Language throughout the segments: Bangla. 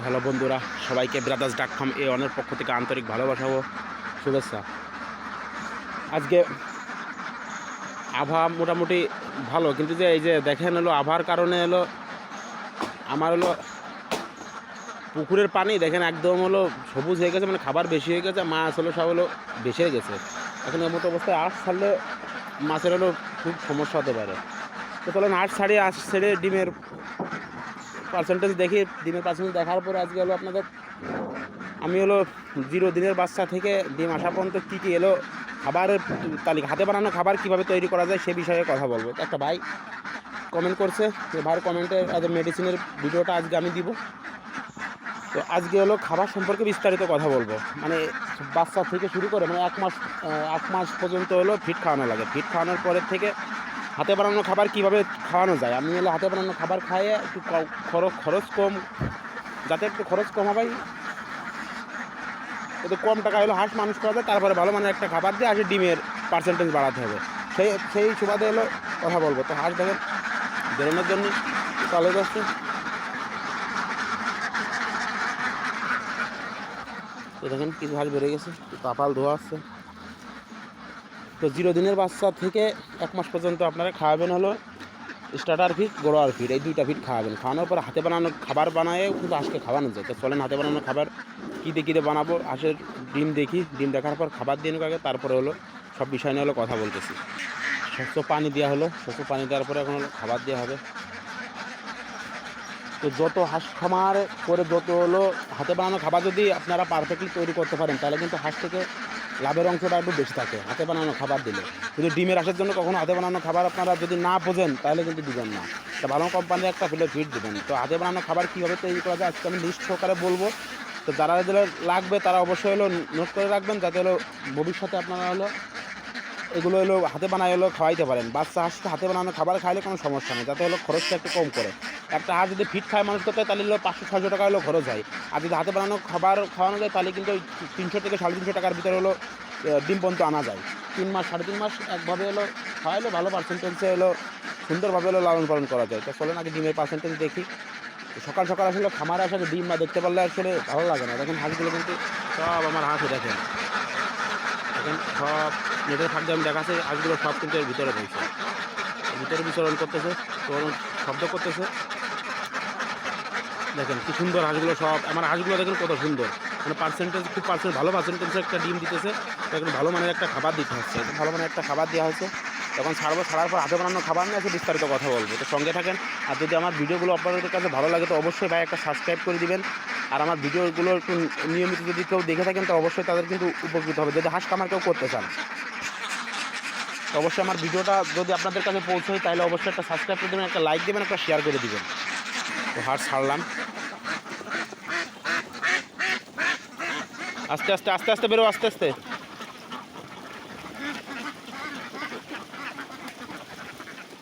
হ্যালো বন্ধুরা, সবাইকে ব্রাদার্স ডাক ফার্ম এ অনের পক্ষ থেকে আন্তরিক ভালোবাসা ও শুভেচ্ছা। আজকে আবহাওয়া মোটামুটি ভালো, কিন্তু যে এই যে দেখেন হলো আবহাওয়ার কারণে হলো আমার হলো পুকুরের পানি দেখেন একদম হলো সবুজ হয়ে গেছে মানে খাবার বেশি হয়ে গেছে, মাছ হলো সব হলো বেশি হয়ে গেছে। এখন এমতো অবস্থায় আঁশ ছাড়লে মাছের হলো খুব সমস্যা হতে পারে। তো চলেন আঁশ ছাড়িয়ে, আঁশ ছেড়ে ডিমের পার্সেন্টেজ দেখি, ডিমের পার্সেন্টেজ দেখার পরে আজকে হলো আপনাদের, আমি হলো জিরো দিনের বাচ্চা থেকে ডিম আসা পর্যন্ত কী কী এলো, খাবারের তালিকা, হাতে বানানো খাবার কীভাবে তৈরি করা যায় সে বিষয়ে কথা বলব। একটা ভাই কমেন্ট করছে, যে ভাইয়ের কমেন্টে মেডিসিনের ভিডিওটা আজকে আমি দিব। তো আজকে হলো খাবার সম্পর্কে বিস্তারিত কথা বলব। মানে বাচ্চা থেকে শুরু করে মানে এক মাস এক মাস পর্যন্ত হলো ফিট খাওয়ানো লাগে। ফিট খাওয়ানোর পরের থেকে হাতে বানানো খাবার কীভাবে খাওয়ানো যায়? আমি হলো হাতে বানানো খাবার খাইয়ে একটু খরচ খরচ কম, যাতে একটু খরচ কম হবে একটু কম টাকা হলো হাঁস মানুষ করা যায়, তারপরে ভালো মানের একটা খাবার দিয়ে হাঁসের ডিমের পার্সেন্টেজ বাড়াতে হবে। সেই সেই সুবাদে হলো কথা বলব। তো হাঁস দেখেন, বেরোনোর জন্য চালু যাচ্ছে। তো দেখেন কিছু হাঁস বেড়ে গেছে কপাল ধোয়া আসছে। তো জিরো দিনের বাচ্চা থেকে এক মাস পর্যন্ত আপনারা খাওয়াবেন হলো স্টার্টার ফিট গোড়ার ফিট এই দুইটা ফিট খাওয়াবেন। খাওয়ানোর পর হাতে বানানো খাবার বানায় কিন্তু হাঁসকে খাওয়ানো যায়। তো চলেন হাতে বানানো খাবার কী দিয়ে কী বানাবো? হাঁসের ডিম দেখি, ডিম দেখার পর খাবার দিয়ে আগে, তারপরে হলো সব বিষয় নিয়ে হলো কথা বলতেছি। স্বচ্ছ পানি দেওয়া হলো স্বচ্ছ পানি দেওয়ার পরে এখন খাবার দেওয়া হবে। তো যত হাঁস খামার করে যত হলো হাতে বানানো খাবার যদি আপনারা পারফেক্টলি তৈরি করতে পারেন, তাহলে কিন্তু হাঁস থেকে লাভের অংশটা একটু বেশি থাকে, হাতে বানানো খাবার দিলে। কিন্তু ডিমের আসার জন্য কখনো হাতে বানানো খাবার আপনারা যদি না বোঝেন, তাহলে কিন্তু দিবেন না। তা ভালো কোম্পানির একটা ফিলে ফিট দেবেন। তো হাতে বানানো খাবার কীভাবে তৈরি করা যায় আজকে আমি লিস্ট সহকারে বলব। তো যারা যারা লাগবে তারা অবশ্যই হলো নোট করে রাখবেন, যাতে হলো ভবিষ্যতে আপনারা হলো এগুলো হলো হাতে বানায় হলো খাওয়াইতে পারেন। বাচ্চা হাঁসকে হাতে বানানো খাবার খাইলে কোনো সমস্যা নেই, যাতে হলো খরচটা একটু কম করে। একটা হাঁস যদি ফিট খায় মানুষ করতে তাহলে হলো পাঁচশো, ছয়শো টাকা হলো খরচ হয়। আর যদি হাতে বানানো খাবার খাওয়ানো যায় তাহলে কিন্তু তিনশো থেকে সাড়ে তিনশো টাকার ভিতরে হলো ডিম পর্যন্ত আনা যায়। তিন মাস, সাড়ে তিন মাস একভাবে হলো খাওয়াইলে ভালো পার্সেন্টেজে হলো সুন্দরভাবে হলো লালন পালন করা যায়। তো চলেন আগে ডিমের পার্সেন্টেজ দেখি। সকাল সকাল আসলে খামারে আসলে ডিম বা দেখতে পারলে আসলে ভালো লাগে না। দেখেন হাঁসগুলো কিন্তু সব আমার হাঁসও দেখেন দেখেন সব নেটের ফাঁক দিয়ে আমি দেখাচ্ছি হাঁসগুলো সব কিন্তু এর ভিতরে রয়েছে। ভিতরে বিচরণ করতেছে শব্দ করতেছে। দেখেন কি সুন্দর হাঁসগুলো সব, আমার হাঁসগুলো দেখেন কত সুন্দর। মানে পার্সেন্টেজ খুব পার্সেন্ট ভালো পার্সেন্টেজ একটা ডিম দিতেছে। তো এখন ভালো মানের একটা খাবার দিতে হচ্ছে। ভালো মানের একটা খাবার দেওয়া হয়েছে। তখন ছাড়বো, ছাড়ার পর হাতে বানানো খাবার নিয়ে বিস্তারিত কথা বলব। তো সঙ্গে থাকেন। আর যদি আমার ভিডিওগুলো আপনাদের কাছে ভালো লাগে, তো অবশ্যই ভাই একটা সাবস্ক্রাইব করে দিবেন। আর আমার ভিডিওগুলো একটু নিয়মিত যদি কেউ দেখে থাকেন, তো অবশ্যই তাদের কিন্তু উপকৃত হবে। যদি হাঁস কামার কেউ করতে চান অবশ্যই আমার ভিডিওটা যদি আপনাদের কাছে পৌঁছয়, তাহলে অবশ্যই একটা সাবস্ক্রাইব করে দেবেন, একটা লাইক দেবেন, একটা শেয়ার করে দেবেন। তো হাঁস ছাড়লাম। আস্তে আস্তে আস্তে আস্তে বেরো, আস্তে আস্তে।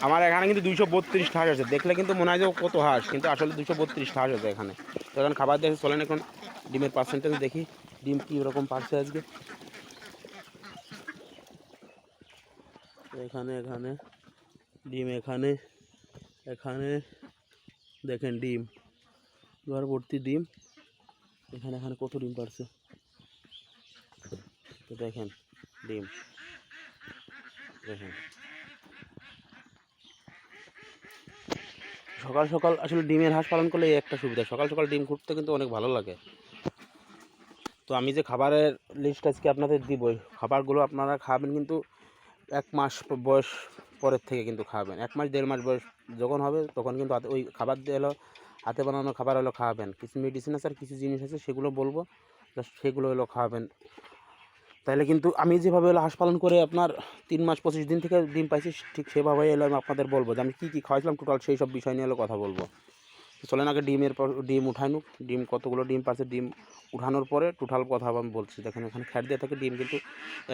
আমার এখানে কিন্তু দুইশো বত্রিশ হাঁস আছে। দেখলে কিন্তু মনে হয় যে কত হাঁস, কিন্তু আসলে দুশো বত্রিশ হাঁস আছে এখানে। তো এখন খাবার দেখে চলেন এখন ডিমের পার্সেন্টেজ দেখি। ডিম কী রকম পারছে আজকে? এখানে এখানে, ডিম এখানে এখানে, দেখেন ডিম। ঘর ভর্তি ডিম। এখানে এখানে কত ডিম পারছে? তো দেখেন, ডিম। দেখেন। সকাল সকাল আসলে ডিমের হাঁস পালন করলে একটা সুবিধা। সকাল সকাল ডিম ফুটতে কিন্তু অনেক ভালো লাগে। তো আমি যে খাবারের লিস্ট আজকে আপনাদের দিবই, খাবারগুলো আপনারা খাবেন কিন্তু এক মাস বয়স পরের থেকে কিন্তু খাওয়াবেন এক মাস, দেড় মাস বয়স যখন হবে তখন কিন্তু ওই খাবার দিয়ে হলো হাতে বানানো খাবার হলো খাওয়াবেন কিছু মেডিসিন আছে আর কিছু জিনিস আছে, সেগুলো বলব সেগুলো হলো খাওয়াবেন তাহলে কিন্তু আমি যেভাবে হলো হাঁস পালন করে আপনার তিন মাস, পঁচিশ দিন থেকে ডিম পাইছি, ঠিক সেভাবেই এলো আমি আপনাদের বলব যে আমি কী কী খাওয়াইছিলাম টোটাল সেই সব বিষয় নিয়ে এলো কথা বলব। তো চলেন আগে ডিমের পর, ডিম উঠানুক ডিম কতগুলো ডিম পাচ্ছে, ডিম উঠানোর পরে টোটাল কথা আমি বলছি। দেখেন, এখানে খ্যাট দিয়ে থাকে, ডিম কিন্তু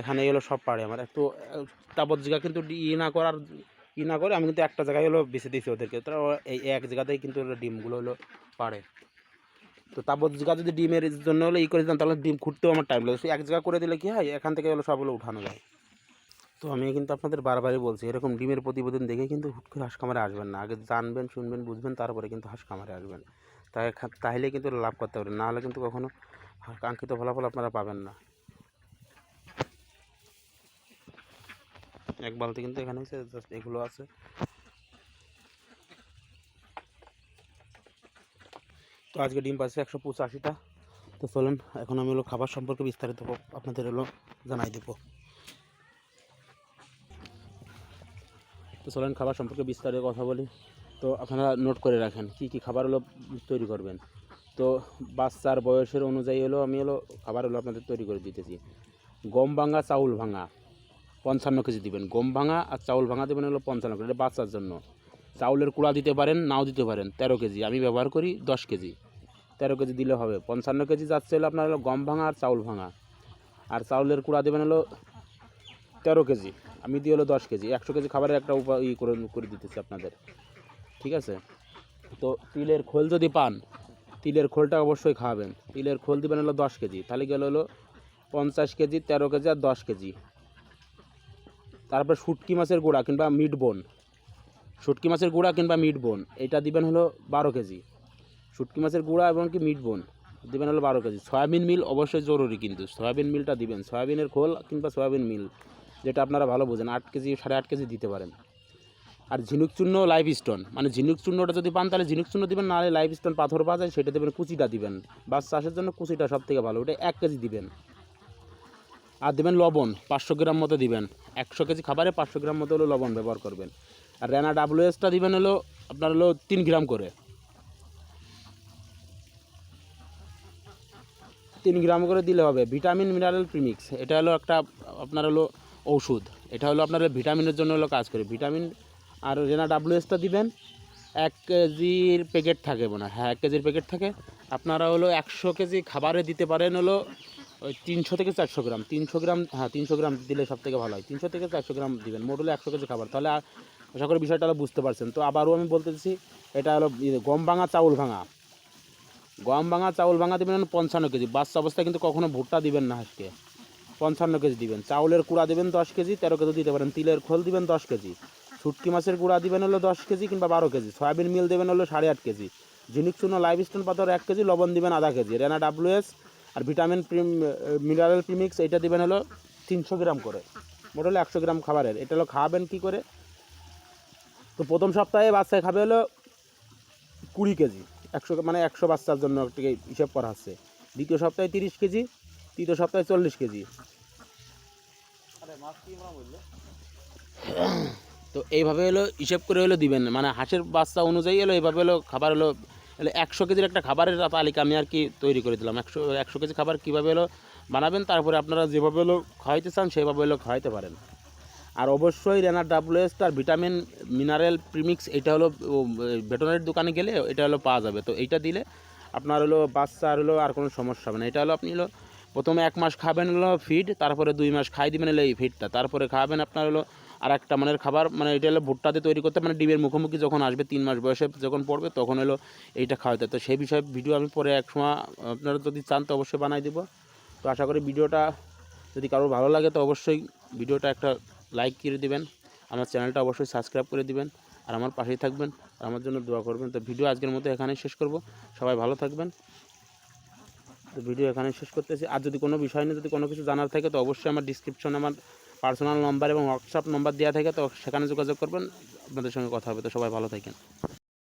এখানে এলো সব পারে আমার। একটু তাবৎ জায়গা কিন্তু ই না করার, ই না করে আমি কিন্তু একটা জায়গায় হলো বেছে দিয়েছি ওদেরকে। ওরা এই এক জায়গাতেই কিন্তু ডিমগুলো হলো পারে তো জায়গা যদি ডিমের জন্য হলে ই করে দিতাম, তাহলে ডিম খুঁড়তেও আমার টাইম লাগে এক জায়গা করে দিলে কি হয়, এখান থেকে হলো সবগুলো উঠানো যায়। তো আমি কিন্তু আপনাদের বারবারই বলছি, এরকম ডিমের প্রতিবেদন দেখে কিন্তু হুট করে হাঁস খামারে আসবেন না। আগে জানবেন, শুনবেন, বুঝবেন, তারপরে কিন্তু হাঁস খামারে আসবেন। তাই তাহলে কিন্তু লাভ করতে পারেন না হলে কিন্তু কখনো কাঙ্ক্ষিত ফলাফল আপনারা পাবেন না। এক বালতি কিন্তু এখানে জাস্ট এগুলো আছে। তো আজকে ডিম পাচ্ছে একশো পঁচাশিটা। তো চলুন, এখন আমি হলো খাবার সম্পর্কে বিস্তারিত আপনাদের হলো জানাই দেবো। তো চলেন, খাবার সম্পর্কে বিস্তারিত কথা বলি। তো আপনারা নোট করে রাখেন, কি কি খাবার হলো তৈরি করবেন। তো বাচ্চার বয়সের অনুযায়ী হলো আমি হলো খাবার হলো আপনাদের তৈরি করে দিতেছি। গম ভাঙা, চাউল ভাঙা, পঞ্চান্ন কেজি দিবেন। গম ভাঙা আর চাউল ভাঙা দেবেন হলো পঞ্চান্ন কেজি বাচ্চার জন্য। চাউলের কুড়া দিতে পারেন, নাও দিতে পারেন, তেরো কেজি। আমি ব্যবহার করি দশ কেজি। তেরো কেজি দিলে হবে। পঞ্চান্ন কেজি যাচ্ছে হলো আপনার হলো গম ভাঙা আর চাউল ভাঙা। আর চাউলের কুড়া দেবেন হলো তেরো কেজি। আমি দিয়ে হলো দশ কেজি। একশো কেজি খাবারের একটা উপায় করে করে দিতেছি আপনাদের। ঠিক আছে? তো তিলের খোল যদি পান, তিলের খোলটা অবশ্যই খাওয়াবেন। তিলের খোল দিবেন হলো দশ কেজি। তাহলে গেল হলো পঞ্চাশ কেজি, তেরো কেজি আর দশ কেজি। তারপর শুটকি মাছের গুঁড়া কিংবা মিট বোন। শুটকি মাছের গুঁড়া কিংবা মিট বোন। এটা দিবেন হলো বারো কেজি। শুটকি মাছের গুঁড়া এবং কি মিট বোন। দিবেন হলো বারো কেজি। সয়াবিন মিল অবশ্যই জরুরি কিন্তু। সয়াবিন মিলটা দিবেন। সয়াবিনের খোল কিংবা সয়াবিন মিল, যেটা আপনারা ভালো বোঝেন। আট কেজি, সাড়ে আট কেজি দিতে পারেন। আর ঝিনুক চূর্ণ লাইভ স্টোন মানে ঝিনুক চূর্ণটা যদি পান, তাহলে ঝিনুক চূর্ণ দিবেন, নাহলে লাইভ স্টোন পাথর পাওয়া যায়, সেটা দেবেন, কুচিটা দিবেন। বাস চাষের জন্য কুচিটা সব থেকে ভালো। ওটা এক কেজি দিবেন। আর দেবেন লবণ, পাঁচশো গ্রাম মতো দিবেন। একশো কেজি খাবারে পাঁচশো গ্রাম মতো হলো লবণ ব্যবহার করবেন। আর রেনা ডাব্লিউএসটা দিবেন হলো, আপনার হলো তিন গ্রাম করে। তিন গ্রাম করে দিলে হবে। ভিটামিন মিনারেল প্রিমিক্স এটা হলো একটা, আপনার হলো ওষুধ এটা হলো আপনার ভিটামিনের জন্য হলো কাজ করে। ভিটামিন আর রেনা ডাব্লিউএসটা দিবেন, এক কেজির প্যাকেট থাকে মনে হয়। এক কেজির প্যাকেট থাকে। আপনারা হলো একশো কেজি খাবারে দিতে পারেন হলো ওই তিনশো থেকে চারশো গ্রাম। তিনশো গ্রাম হ্যাঁ তিনশো গ্রাম দিলে সব থেকে ভালো হয়। তিনশো থেকে চারশো গ্রাম দিবেন। মোট হলো একশো কেজি খাবার। তাহলে আশা করি বিষয়টা হলো বুঝতে পারছেন। তো আবারও আমি বলতেছি এটা হলো গম ভাঙা, চাউল ভাঙা। গম ভাঙা, চাউল ভাঙা দেবেন পঞ্চান্ন কেজি। বাচ্চা অবস্থায় কিন্তু কখনো ভুট্টা দিবেন না আজকে। পঞ্চান্ন কেজি দিবেন। চাউলের কুড়া দেবেন দশ কেজি, তেরো কেজি দিতে পারেন। তিলের খোল দিবেন দশ কেজি। শুটকি মাছের গুঁড়া দিবেন হলো দশ কেজি কিংবা বারো কেজি। সয়াবিন মিল দেবেন হলো সাড়ে আট কেজি। ঝিনুক চূর্ণ লাইভ স্টোন পাথর এক কেজি, লবণ দিবেন আধা কেজি। রেনা ডাব্লিউএস আর ভিটামিন প্রিম, মিনারেল প্রিমিক্স, এটা দিবেন হলো তিনশো গ্রাম করে। মোট হলো একশো গ্রাম খাবারের। এটা হলো খাওয়াবেন কী করে? তো প্রথম সপ্তাহে বাচ্চায় খাবে হলো কুড়ি কেজি। একশো মানে একশো বাচ্চার জন্য একটু হিসাব করা হচ্ছে। দ্বিতীয় সপ্তাহে তিরিশ কেজি, তৃতীয় সপ্তাহে চল্লিশ কেজি। তো এইভাবে হলো, হিসেব করে হলো দিবেন। মানে হাঁসের বাচ্চা অনুযায়ী হলো, এইভাবে হলো খাবার হলো হলো একশো কেজির একটা খাবারের তালিকা আমি আর কি তৈরি করে দিলাম। একশো একশো কেজি খাবার কীভাবে হলো বানাবেন, তারপরে আপনারা যেভাবে হলো খাওয়াইতে চান, সেভাবে হলো খাওয়াইতে পারেন। আর অবশ্যই রেনার ডাব্লিউএস আর ভিটামিন, মিনারেল, প্রিমিক্স, এটা হলো ভেটেনারির দোকানে গেলে এটা হলো পাওয়া যাবে। তো এইটা দিলে আপনার হলো বাচ্চা আর হলো আর কোনো সমস্যা হবে না। এটা হলো আপনি হলো প্রথমে এক মাস খাবেন হলো ফিড তারপরে দুই মাস খাই দিবেন হলো এই ফিডটা তারপরে খাবেন আপনার হলো আর একটা মানের খাবার মানে এটা হলো ভুট্টাতে তৈরি করতে মানে ডিমের মুখোমুখি যখন আসবে, তিন মাস বয়সে যখন পড়বে, তখন হলো এইটা খাওয়াতে তো সেই বিষয়ে ভিডিও আমি পরে এক সময় আপনারা যদি চান তো অবশ্যই বানাই দেবো। তো আশা করি ভিডিওটা যদি কারোর ভালো লাগে তো অবশ্যই ভিডিওটা একটা লাইক করে দিবেন, আমার চ্যানেলটা অবশ্যই সাবস্ক্রাইব করে দিবেন, আর আমার পাশেই থাকবেন, আর আমার জন্য দোয়া করবেন। তো ভিডিও আজকের মতো এখানেই শেষ করব। সবাই ভালো থাকবেন। তো ভিডিও এখানে শেষ করতেছি। আর যদি কোনো বিষয় নিয়ে যদি কোনো কিছু জানার থাকে, তো অবশ্যই আমার ডিসক্রিপশনে আমার পার্সোনাল নম্বর এবং হোয়াটসঅ্যাপ নাম্বার দেওয়া থাকে, তো সেখানে যোগাযোগ করবেন। আপনাদের সঙ্গে কথা হবে। তো সবাই ভালো থাকেন।